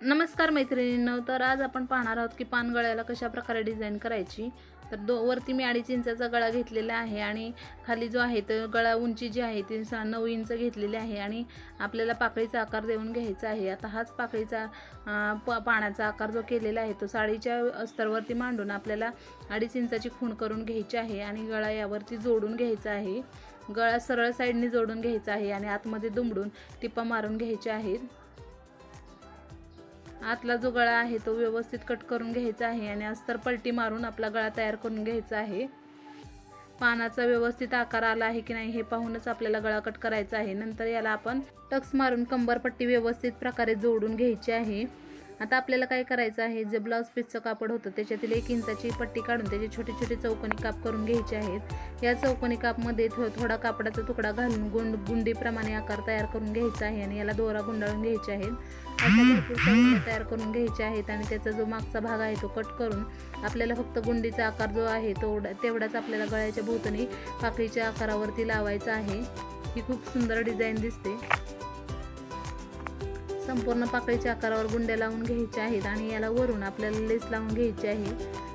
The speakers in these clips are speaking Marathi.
नमस्कार मैत्रिणींनो तर आज आपण पाहणार आहोत की पानगळ्याला कशा प्रकारे डिझाईन करायची. तर दो वरती मी अडीच इंचाचा गळा घेतलेला आहे आणि खाली जो आहे तो गळा उंची जी आहे ती सहा नऊ इंच घेतलेली आहे आणि आपल्याला पाकळीचा आकार देऊन घ्यायचा आहे. आता हाच पाकळीचा प पाण्याचा आकार जो केलेला आहे तो साडीच्या अस्तरवरती मांडून आपल्याला अडीच इंचाची खूण करून घ्यायची आहे आणि गळा यावरती जोडून घ्यायचा आहे. गळा सरळ साईडने जोडून घ्यायचा आहे आणि आतमध्ये दुमडून टिप्पा मारून घ्यायच्या आहेत. आतला जो गळा आहे तो व्यवस्थित कट करून घ्यायचा आहे आणि अस्तर पलटी मारून आपला गळा तयार करून घ्यायचा आहे. पानाचा व्यवस्थित आकार आला आहे की नाही हे पाहूनच आपल्याला गळा कट करायचा आहे. नंतर याला आपण टक्स मारून कंबरपट्टी व्यवस्थित प्रकारे जोडून घ्यायची आहे. आता आपल्याला काय करायचं आहे? जे ब्लाऊज पीसचं कापड होतं त्याच्यातील एक इंचाची पट्टी काढून त्याचे छोटे छोटे चौकणी काप करून घ्यायचे आहेत या चौकोनी कापमध्ये थो थोडा कापडाचा तुकडा घालून गुंड गुंडीप्रमाणे आकार तयार करून घ्यायचा आहे आणि याला दोरा गुंडाळून घ्यायचे आहेत. अशा भरपूर चौकोनी तयार करून घ्यायचे आहेत आणि त्याचा जो मागचा भाग आहे तो कट करून आपल्याला फक्त गुंडीचा आकार जो आहे तो तेवढाच आपल्याला गळ्याच्या भोवतणी पाकळीच्या आकारावरती लावायचा आहे. ही खूप सुंदर डिझाईन दिसते. संपूर्ण पाकळीच्या आकारावर गुंड्या लावून घ्यायच्या आहेत आणि याला वरून आपल्याला लेस लावून घ्यायची आहे.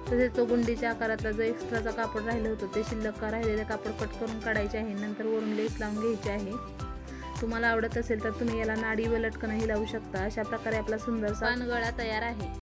तसेच तो गुंडीच्या आकारातला जो एक्स्ट्राचा कापड राहिलं होतं ते शिल्लक का राहिलेलं कापड कट करून काढायचे आहे. नंतर वरून लेस लावून घ्यायची आहे. तुम्हाला आवडत असेल तर तुम्ही याला नाडी व लटकनही लावू शकता. अशा प्रकारे आपला सुंदर सानगळा तयार आहे.